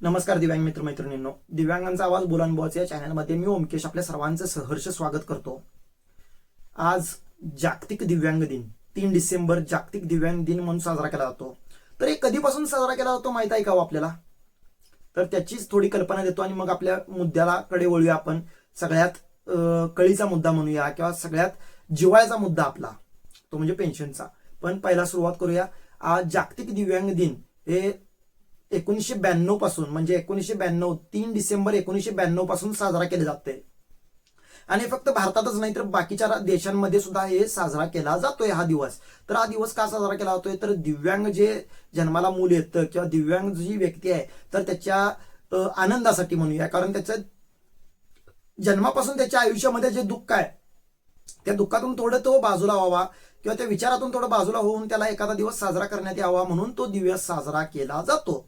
नमस्कार दिव्यांग मित्र मैत्रिणींनो दिव्यांगांचा आवाज बुलनबॉच या चॅनलमध्ये मी ओमकेश आपल्या सर्वांचं सहर्ष स्वागत करतो. आज जागतिक दिव्यांग दिन. तीन डिसेंबर जागतिक दिव्यांग दिन म्हणून साजरा केला जातो. तर हे कधीपासून साजरा केला जातो माहीत आहे का हो आपल्याला? तर त्याचीच थोडी कल्पना देतो आणि मग आपल्या मुद्द्याला कडे वळूया आपण. सगळ्यात कळीचा मुद्दा म्हणूया किंवा सगळ्यात जिवायचा मुद्दा आपला तो म्हणजे पेन्शनचा. पण पहिला सुरुवात करूया. आज जागतिक दिव्यांग दिन हे एकोणीसशे ब्याण्णवपासून म्हणजे एकोणीसशे ब्याण्णव तीन डिसेंबर एकोणीसशे ब्याण्णवपासून साजरा केले जाते. आणि फक्त भारतातच नाही तर बाकीच्या देशांमध्ये सुद्धा हे साजरा केला जातोय हा दिवस. तर हा दिवस का साजरा केला जातोय? तर दिव्यांग जे जन्माला मूल येतं किंवा दिव्यांग जी व्यक्ती आहे तर त्याच्या आनंदासाठी म्हणूया. कारण त्याच्या जन्मापासून त्याच्या आयुष्यामध्ये जे दुःख आहे त्या दुःखातून थोडं तो बाजूला व्हावा किंवा त्या विचारातून थोडं बाजूला होऊन त्याला एखादा दिवस साजरा करण्यात यावा म्हणून तो दिवस साजरा केला जातो.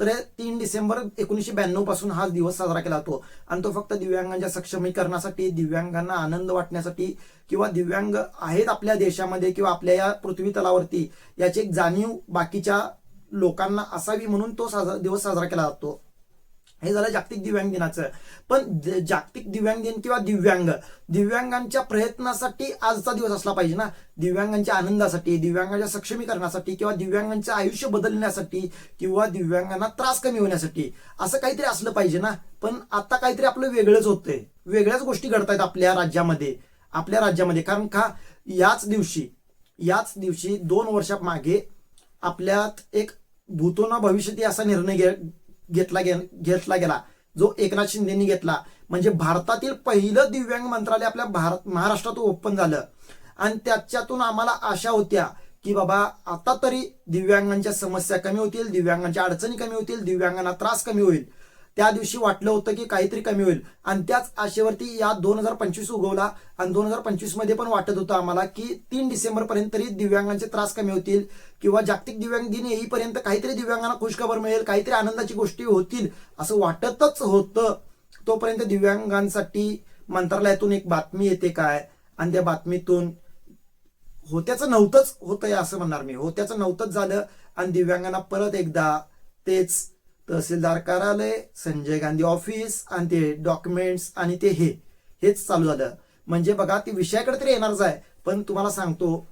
तर तीन डिसेंबर एकोणीसशे ब्याण्णवपासून हा दिवस साजरा केला जातो. आणि तो फक्त दिव्यांगांच्या सक्षमीकरणासाठी दिव्यांगांना आनंद वाटण्यासाठी किंवा दिव्यांग आहेत आपल्या देशामध्ये किंवा आपल्या या पृथ्वी तलावरती याची एक जाणीव बाकीच्या लोकांना असावी म्हणून तो साजरा दिवस साजरा केला जातो. हे झालं जागतिक दिव्यांग दिनाचं पण जागतिक दिव्यांग दिन किंवा दिव्यांग दिव्यांगांच्या प्रयत्नासाठी आजचा दिवस असला पाहिजे ना. दिव्यांगांच्या आनंदासाठी दिव्यांगांच्या सक्षमीकरणासाठी किंवा दिव्यांगांचं आयुष्य बदलण्यासाठी किंवा दिव्यांगांना त्रास कमी होण्यासाठी असं काहीतरी असलं पाहिजे ना. पण आता काहीतरी आपलं वेगळंच होतंय. वेगळ्याच गोष्टी घडतायत आपल्या राज्यामध्ये. आपल्या राज्यामध्ये. कारण का? याच दिवशी याच दिवशी दोन वर्षा मागे आपल्यात एक भूतोना भविष्यती असा निर्णय घेतला गे- घेतला गेला. जो एकनाथ शिंदेनी घेतला. म्हणजे भारतातील पहिलं दिव्यांग मंत्रालय आपल्या भारत महाराष्ट्रात ओपन झालं. आणि त्याच्यातून आम्हाला आशा होत्या की बाबा आता तरी दिव्यांगांच्या समस्या कमी होतील दिव्यांगांच्या अडचणी कमी होतील दिव्यांगांना त्रास कमी होईल. त्या दिवशी वाटलं होतं की काहीतरी कमी होईल. आणि त्याच आशेवरती या दोन हजार पंचवीस उगवला. आणि दोन हजार पंचवीसमध्ये पण वाटत होतं आम्हाला की तीन डिसेंबर पर्यंत तरी दिव्यांगांचे त्रास कमी होतील. किंवा जागतिक दिव्यांग दिन येईपर्यंत काहीतरी दिव्यांगांना खुशखबर मिळेल काहीतरी आनंदाची गोष्टी होतील असं वाटतच होतं. तोपर्यंत दिव्यांगांसाठी मंत्रालयातून एक बातमी येते काय? आणि त्या बातमीतून होत्याचं नव्हतंच होतंय असं म्हणणार मी. होत्याचं नव्हतंच झालं. आणि दिव्यांगांना परत एकदा तेच तहसीलदार कार्यालय संजय गांधी ऑफिस आणि ते डॉक्युमेंट्स आणि ते हे हेच चालू झालं. म्हणजे बघा ती विषयाकडे तरी येणारच आहे. पण तुम्हाला सांगतो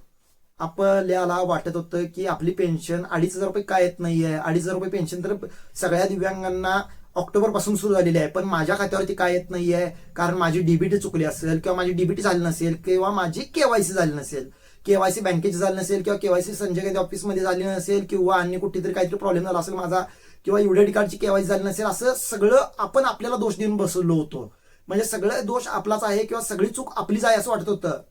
आपल्याला वाटत होतं की आपली पेन्शन अडीच हजार रुपये काय येत नाहीये? अडीच हजार रुपये पेन्शन तर सगळ्या दिव्यांगांना ऑक्टोबरपासून सुरू झालेली आहे. पण माझ्या खात्यावरती काय येत नाहीये? कारण माझी डीबीटी चुकली असेल किंवा माझी डीबीटी झाली नसेल किंवा माझी केवायसी झाली नसेल. केवायसी बँकेची झाली नसेल किंवा केवायसी संजय गांधी ऑफिसमध्ये झाली नसेल किंवा अन्य कुठेतरी काहीतरी प्रॉब्लेम झाला असेल माझा किंवा एवढ्या कार्डची केवायसी झाली नसेल असं सगळं आपण आपल्याला दोष देऊन बसलो होतो. म्हणजे सगळं दोष आपलाच आहे किंवा सगळी चूक आपलीच आहे असं वाटत होतं.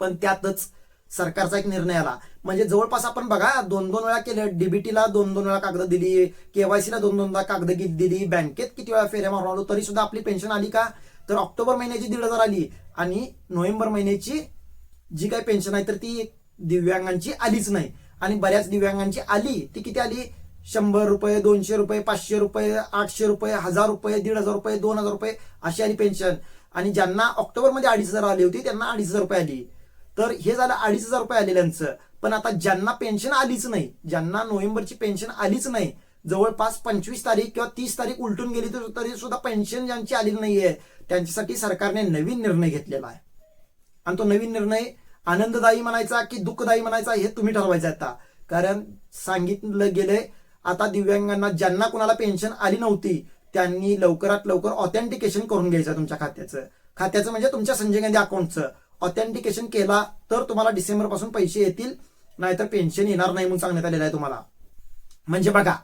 पण त्यातच सरकारचा एक निर्णय आला. म्हणजे जवळपास आपण बघा दोन दोन वेळा केलं डीबीटीला दोन दोन वेळा कागद दिली केवायसीला दोन दोनदा कागद दिली बँकेत किती वेळा फेऱ्या मारून आलो तरी सुद्धा आपली पेन्शन आली का? तर ऑक्टोबर महिन्याची दीड हजार आली आणि नोव्हेंबर महिन्याची जी काही पेन्शन आहे तर ती दिव्यांगांची आलीच नाही. आणि बऱ्याच दिव्यांगांची आली ती किती आली? शंभर रुपये दोनशे रुपये पाचशे रुपये आठशे रुपये हजार रुपये दीड हजार रुपये दोन हजार रुपये अशी आली पेन्शन आणि ज्यांना ऑक्टोबरमध्ये अडीच हजार आली होती त्यांना अडीच हजार रुपये आली. तर हे झालं अडीच हजार रुपये आलेल्यांचं. पण आता ज्यांना पेन्शन आलीच नाही ज्यांना नोव्हेंबरची पेन्शन आलीच नाही जवळपास पंचवीस तारीख किंवा तीस तारीख उलटून गेली तर तरी सुद्धा पेन्शन ज्यांची आली नाहीये त्यांच्यासाठी सरकारने नवीन निर्णय घेतलेला आहे. आणि तो नवीन निर्णय आनंददायी म्हणायचा की दुःखदायी म्हणायचा हे तुम्ही ठरवायचं आता. कारण सांगितलं गेलंय आता दिव्यांगांना ज्यांना कुणाला पेन्शन आली नव्हती त्यांनी लवकरात लवकर ऑथेंटिकेशन करून घ्यायचं तुमच्या खात्याचं. खात्याचं म्हणजे तुमच्या संजय गांधी अकाउंटचं ऑथेंटिकेशन केला तर तुम्हाला डिसेंबरपासून पैसे येतील नाहीतर पेन्शन येणार नाही म्हणून सांगण्यात आलेलं आहे तुम्हाला. म्हणजे बघा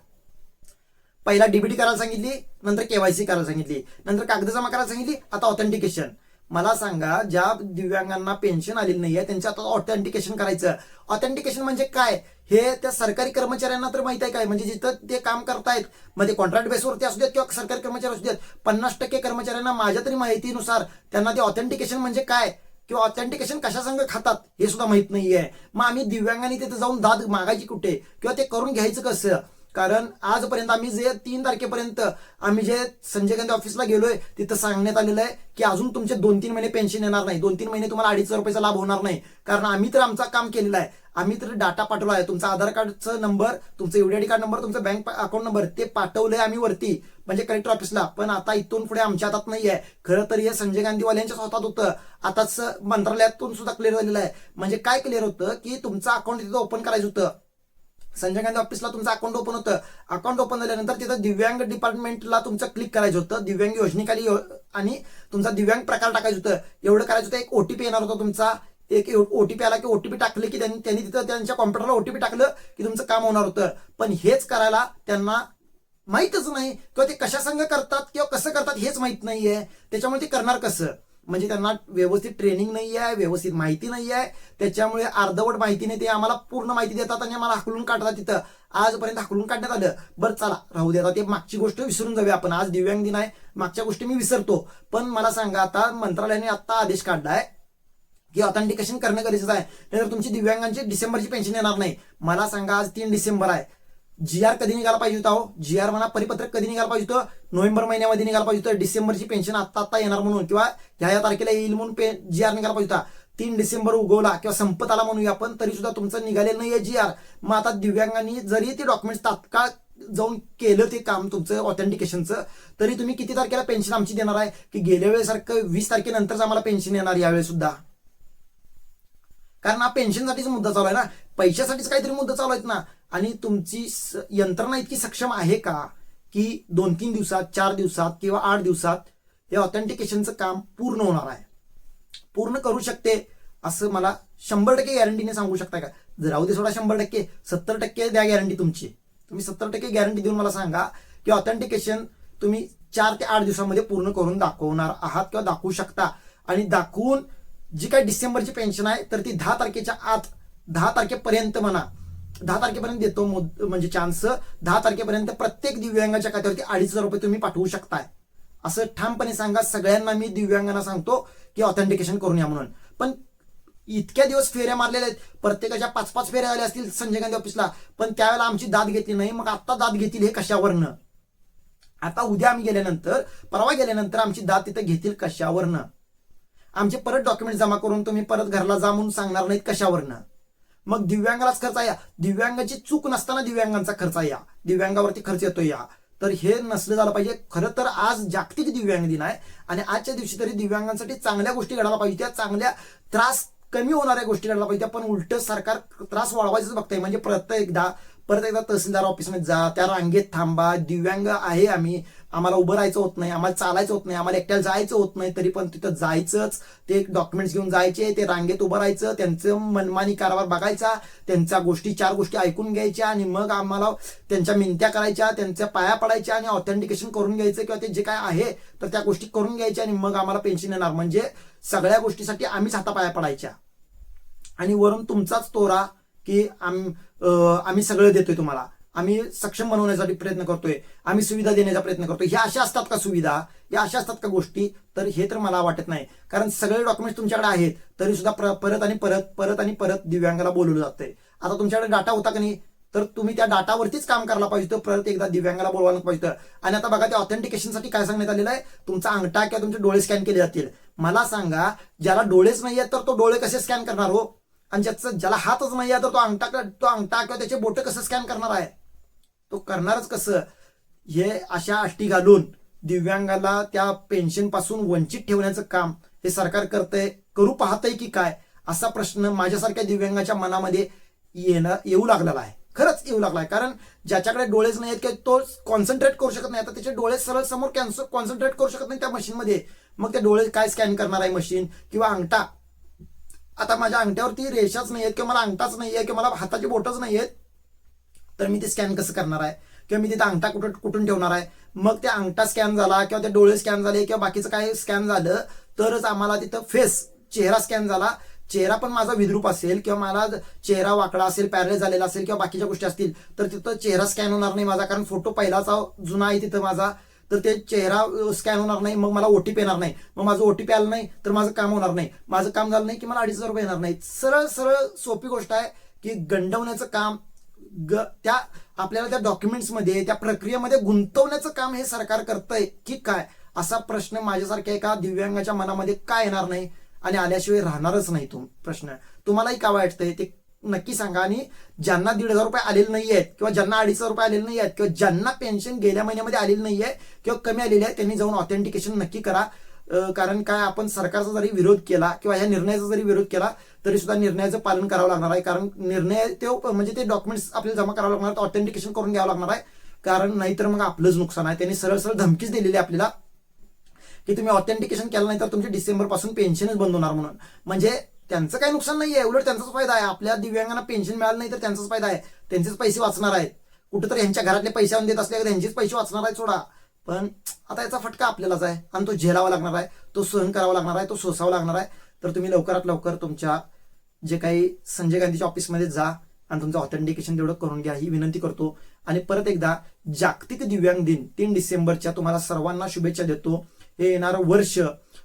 पहिला डीबीटी करायला सांगितली नंतर केवायसी करायला सांगितली नंतर कागद जमा करायला सांगितली आता ऑथेंटिकेशन मला सांगा ज्या दिव्यांगांना पेन्शन आलेली नाहीये त्यांच्या आता ऑथेंटिकेशन करायचं. ऑथेंटिकेशन म्हणजे काय? हे त्या सरकारी कर्मचाऱ्यांना तर माहीत आहे काय? म्हणजे जिथं ते काम करतायत मध्ये कॉन्ट्रॅक्ट बेसवरती असू देत किंवा सरकारी कर्मचारी असू देत पन्नास टक्के कर्मचाऱ्यांना माझ्या तरी माहितीनुसार त्यांना ते ऑथेंटिकेशन म्हणजे काय? किंवा ऑथेंटिकेशन कशा संघ खातात हे सुद्धा माहीत नाहीये. मग आम्ही दिव्यांगांनी तिथे जाऊन दाद मागायची कुठे? किंवा ते करून घ्यायचं कसं? कारण आजपर्यंत आम्ही जे तीन तारखेपर्यंत आम्ही जे संजय गांधी ऑफिसला गेलोय तिथं सांगण्यात आलेलं आहे की अजून तुमचे दोन तीन महिने पेन्शन येणार नाही. दोन तीन महिने तुम्हाला अडीच हजार रुपयाचा लाभ होणार नाही. कारण आम्ही तर आमचं काम केलेलं आहे. आम्ही तर डाटा पाठवला आहे. तुमचा आधार कार्डचा नंबर तुमचं युडीआयडी कार्ड नंबर तुमचं बँक अकाउंट नंबर ते पाठवलंय आम्ही वरती. म्हणजे कलेक्टर ऑफिसला पण आता इथून पुढे आमच्या हातात नाही आहे खरं तर हे संजय गांधीवाल्यांच्या हातात होतं. आताच मंत्रालयातून सुद्धा क्लिअर झालेलं आहे. म्हणजे काय क्लिअर होतं की तुमचं अकाउंट तिथं ओपन करायचं होतं. संजय गांधी ऑफिसला तुमचं अकाउंट ओपन होतं. अकाउंट ओपन झाल्यानंतर तिथं दिव्यांग डिपार्टमेंटला तुमचं क्लिक करायचं होतं. दिव्यांग योजनेखाली यो- आणि तुमचा दिव्यांग प्रकार टाकायचं होतं. एवढं करायचं होतं एक ओटीपी येणार होता तुमचा. एक ओटीपी आला की ओटीपी टाकले की त्यांनी त्यांनी तिथं त्यांच्या कॉम्प्युटरला ओटीपी टाकलं की तुमचं काम होणार होतं. पण हेच करायला त्यांना माहीतच नाही. किंवा ते कशा संघ करतात किंवा कसं करतात हेच माहीत नाहीये. त्याच्यामुळे ते करणार कसं? म्हणजे त्यांना व्यवस्थित ट्रेनिंग नाही आहे व्यवस्थित माहिती नाही आहे त्याच्यामुळे अर्धवट माहितीने ते आम्हाला पूर्ण माहिती देतात आणि आम्हाला हाकलून काढतात तिथं. आजपर्यंत हाकलून काढण्यात आलं. बरं चला राहू दे. आता ते मागची गोष्ट विसरून जाऊया आपण. आज दिव्यांग दिन आहे. मागच्या गोष्टी मी विसरतो. पण मला सांगा आता मंत्रालयाने आता आदेश काढलाय की ऑथेंटिकेशन करणं गरजेचं आहे. नाहीतर तुमची दिव्यांगांची डिसेंबरची पेन्शन येणार नाही. मला सांगा आज तीन डिसेंबर आहे. जी आर कधी निघाला पाहिजे होता हो जी आर म्हणा परिपत्रक कधी निघाला पाहिजे होतं? नोव्हेंबर महिन्यामध्ये निघाला पाहिजे होतं. डिसेंबरची पेन्शन आता आता येणार म्हणून किंवा ह्या या तारखेला येईल म्हणून पे जी आर निघाला पाहिजे होता. तीन डिसेंबर उगवला किंवा संपत आला म्हणूया आपण तरी सुद्धा तुमचं निघालेलं नाहीये जी आर मग आता दिव्यांगांनी जरी ते डॉक्युमेंट तात्काळ जाऊन केलं ते काम तुमचं ऑथेंटिकेशनचं तरी तुम्ही किती तारखेला पेन्शन आमची देणार आहे? की गेल्या वेळेसारखं वीस तारखेनंतरच आम्हाला पेन्शन येणार यावेळेस सुद्धा कारण हा पेन्शनसाठीच मुद्दा चालू आहे ना. पैशासाठीच काहीतरी मुद्दा चालू आहेत ना. आणि तुमची स- यंत्रणा इतकी सक्षम आहे का की दोन तीन दिवसात चार दिवसात किंवा आठ दिवसात हे ऑथेंटिकेशनचं काम पूर्ण होणार आहे? पूर्ण करू शकते असं मला शंभर टक्के गॅरंटीने सांगू शकता का? जर राहू दे सोडा शंभर टक्के. सत्तर टक्के द्या गॅरंटी तुमची. तुम्ही सत्तर टक्के गॅरंटी देऊन मला सांगा की ऑथेंटिकेशन तुम्ही चार ते आठ दिवसामध्ये पूर्ण करून दाखवणार आहात किंवा दाखवू शकता. आणि दाखवून जी काही डिसेंबरची पेन्शन आहे तर ती दहा तारखेच्या आत दहा तारखेपर्यंत म्हणा दहा तारखेपर्यंत देतो म्हणजे चान्स दहा तारखेपर्यंत प्रत्येक दिव्यांगाच्या खात्यावरती अडीच हजार रुपये तुम्ही पाठवू शकताय. असं ठामपणे सांगा सगळ्यांना मी दिव्यांगांना सांगतो की ऑथेंटिकेशन करून या म्हणून. पण इतक्या दिवस फेऱ्या मारलेल्या आहेत. प्रत्येकाच्या पाच पाच फेऱ्या झाल्या असतील संजय गांधी ऑफिसला पण त्यावेळेला आमची दाद घेतली नाही मग आता दाद घेतील हे कशावरनं? आता उद्या आम्ही गेल्यानंतर परवा गेल्यानंतर आमची दाद तिथे घेतील कशावरनं? आमचे परत डॉक्युमेंट जमा करून तुम्ही परत घरला जा म्हणून सांगणार नाहीत कशावरनं? मग दिव्यांगालाच खर्च आहे या. दिव्यांगाची चूक नसताना दिव्यांगांचा खर्च आहे या. दिव्यांगावरती खर्च येतो या. तर हे नसलं झालं पाहिजे. खरं तर आज जागतिक दिव्यांग दिन आहे आणि आजच्या दिवशी तरी दिव्यांगांसाठी चांगल्या गोष्टी घडायला पाहिजे त्या. चांगल्या त्रास कमी होणाऱ्या गोष्टी घडायला पाहिजे पण उलट सरकार त्रास वाढवायचंच बघतंय. म्हणजे प्रत्येकदा परत एकदा तहसीलदार ऑफिसमध्ये जा त्या रांगेत थांबा. दिव्यांग आहे आम्ही. आम्हाला उभं राहायचं होत नाही आम्हाला चालायचं होत नाही आम्हाला एकट्याला जायचं होत नाही तरी पण तिथं जायचंच. ते डॉक्युमेंट्स घेऊन जायचे ते रांगेत उभं राहायचं त्यांचं मनमानी कारभार बघायचा त्यांच्या गोष्टी चार गोष्टी ऐकून घ्यायच्या आणि मग आम्हाला त्यांच्या मिनत्या करायच्या त्यांच्या पाया पडायच्या आणि ऑथेंटिकेशन करून घ्यायचं किंवा ते जे काय आहे तर त्या गोष्टी करून घ्यायच्या आणि मग आम्हाला पेन्शन येणार. म्हणजे सगळ्या गोष्टीसाठी आम्हीच हातापाया पडायच्या. आणि वरून तुमचाच तोरा की आम- आम्ही सगळं देतोय तुम्हाला. आम्ही सक्षम बनवण्यासाठी प्रयत्न करतोय. आम्ही सुविधा देण्याचा प्रयत्न करतोय. ह्या अशा असतात का सुविधा? या अशा असतात का गोष्टी? तर हे तर मला वाटत नाही. कारण सगळे डॉक्युमेंट्स तुमच्याकडे आहेत तरी सुद्धा परत आणि परत परत आणि परत दिव्यांगाला बोलवलं जातंय. आता तुमच्याकडे डाटा होता का नाही? तर तुम्ही त्या डाटावरतीच काम करायला पाहिजे होतं परत एकदा दिव्यांगाला बोलवायला पाहिजे तर आणि आता बघा त्या ऑथेंटिकेशनसाठी काय सांगण्यात आलेलं आहे? तुमचा अंगठा किंवा तुमचे डोळे स्कॅन केले जातील. मला सांगा ज्याला डोळेच नाही आहेत तर तो डोळे कसे स्कॅन करणार हो? आणि ज्याचं ज्याला हातच नाही आहे तर तो अंगठा तो अंगठा किंवा त्याचे बोट कसं स्कॅन करणार आहे? तो करणारच कसं? हे अशा अष्टी घालून दिव्यांगाला त्या पेन्शनपासून वंचित ठेवण्याचं काम हे सरकार करतंय करू पाहतंय की काय? असा प्रश्न माझ्यासारख्या दिव्यांगाच्या मनामध्ये येणं येऊ लागलेला आहे. खरंच येऊ लागलाय कारण ज्याच्याकडे डोळेच नाही आहेत की तो कॉन्सन्ट्रेट करू शकत नाही. आता त्याचे डोळे सरळ समोर कॅन्सर कॉन्सन्ट्रेट करू शकत नाही त्या मशीनमध्ये. मग ते डोळे काय स्कॅन करणार आहे मशीन किंवा अंगठा? आता माझ्या अंगठ्यावरती रेषाच नाही आहेत किंवा मला अंगठाच नाही आहे किंवा मला हाताची बोटच नाही आहेत तर मी ते स्कॅन कसं करणार आहे? किंवा मी तिथे अंगठा कुठं कुठून ठेवणार आहे? मग ते अंगठा स्कॅन झाला किंवा ते डोळे स्कॅन झाले किंवा बाकीचं काय स्कॅन झालं तरच आम्हाला तिथं फेस चेहरा स्कॅन झाला. चेहरा पण माझा विद्रूप असेल किंवा मला चेहरा वाकडा असेल पॅरलाइज झालेला असेल किंवा बाकीच्या गोष्टी असतील तर तिथं चेहरा स्कॅन होणार नाही माझा कारण फोटो पहिलाचा जुना आहे तिथं माझा. तर ते चेहरा स्कॅन होणार नाही मग मला ओटीपी येणार नाही. मग माझं ओटीपी आलं नाही तर माझं काम होणार नाही. माझं काम झालं नाही की मला अडीच हजार रुपये येणार नाही सरळ सरळ सोपी गोष्ट आहे की गंडवण्याचं काम ग त्या आपल्याला त्या डॉक्युमेंट्समध्ये त्या प्रक्रियेमध्ये गुंतवण्याचं काम हे सरकार करतंय की काय? असा प्रश्न माझ्यासारख्या एका दिव्यांगाच्या मनामध्ये काय येणार नाही? आणि आल्याशिवाय राहणारच नाही तो प्रश्न. तुम्हालाही काय वाटतंय ते नक्की सांगा. आणि ज्यांना दीड हजार रुपये आलेले नाही आहेत किंवा ज्यांना अडीच हजार रुपये आलेले नाही आहेत किंवा ज्यांना पेन्शन गेल्या महिन्यामध्ये आलेली नाही आहे किंवा कमी आलेली आहे त्यांनी जाऊन ऑथेंटिकेशन नक्की करा. कारण काय आपण सरकारचा जरी विरोध केला किंवा ह्या निर्णयाचा जरी विरोध केला तरी सुद्धा निर्णयाचं पालन करावं लागणार आहे. कारण निर्णय ते म्हणजे ते डॉक्युमेंट्स आपल्याला जमा करावं लागणार ऑथेंटिकेशन करून घ्यावं लागणार आहे. कारण नाहीतर मग आपलंच नुकसान आहे. त्यांनी सरळ सरळ धमकीच दिलेली आहे आपल्याला की तुम्ही ऑथेंटिकेशन केलं नाही तर तुमची डिसेंबरपासून पेन्शनच बंद होणार म्हणून. म्हणजे त्यांचं काही नुकसान नाहीये उलट त्यांचाच फायदा आहे. आपल्या दिव्यांगांना पेन्शन मिळालं नाही तर त्यांचाच फायदा आहे. त्यांचेच पैसे वाचणार आहेत. कुठेतरी यांच्या घरातले पैसे आणून देत असले त्यांचेच पैसे वाचणार आहेत सोडा. पण आता याचा फटका आपल्यालाच आहे. आणि तो झेलावा लागणार आहे तो सहन करावा लागणार आहे तो सोसावा लागणार आहे. तर तुम्ही लवकरात लवकर तुमच्या जे काही संजय गांधीच्या ऑफिसमध्ये जा आणि तुमचं ऑथेंटिकेशन तेवढं करून घ्या. ही विनंती करतो. आणि परत एकदा जागतिक दिव्यांग दिन तीन डिसेंबरच्या तुम्हाला सर्वांना शुभेच्छा देतो. हे येणारं वर्ष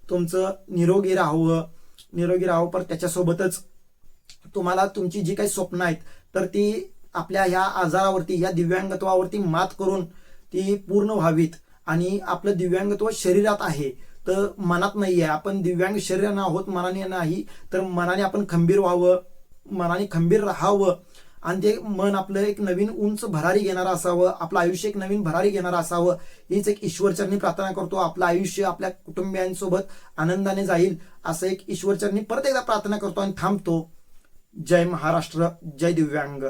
तुमचं निरोगी राहावं. निरोगी राहावं पण त्याच्यासोबतच तुम्हाला तुमची जी काही स्वप्न आहेत तर ती आपल्या ह्या आजारावरती या दिव्यांगत्वावरती मात करून ती पूर्ण व्हावीत. आणि आपलं दिव्यांगत्व शरीरात आहे तर मनात नाहीये. आपण दिव्यांग शरीरानं आहोत मनाने नाही तर मनाने आपण खंबीर व्हावं मनाने खंबीर राहावं. आणि ते मन आपलं एक नवीन उंच भरारी घेणारं असावं आपलं आयुष्य एक नवीन भरारी घेणारं असावं. हीच एक ईश्वरचरणी प्रार्थना करतो. आपलं आयुष्य आपल्या कुटुंबियांसोबत आनंदाने जाईल असं एक ईश्वरचरणी परत एकदा प्रार्थना करतो आणि थांबतो. जय महाराष्ट्र जय दिव्यांग.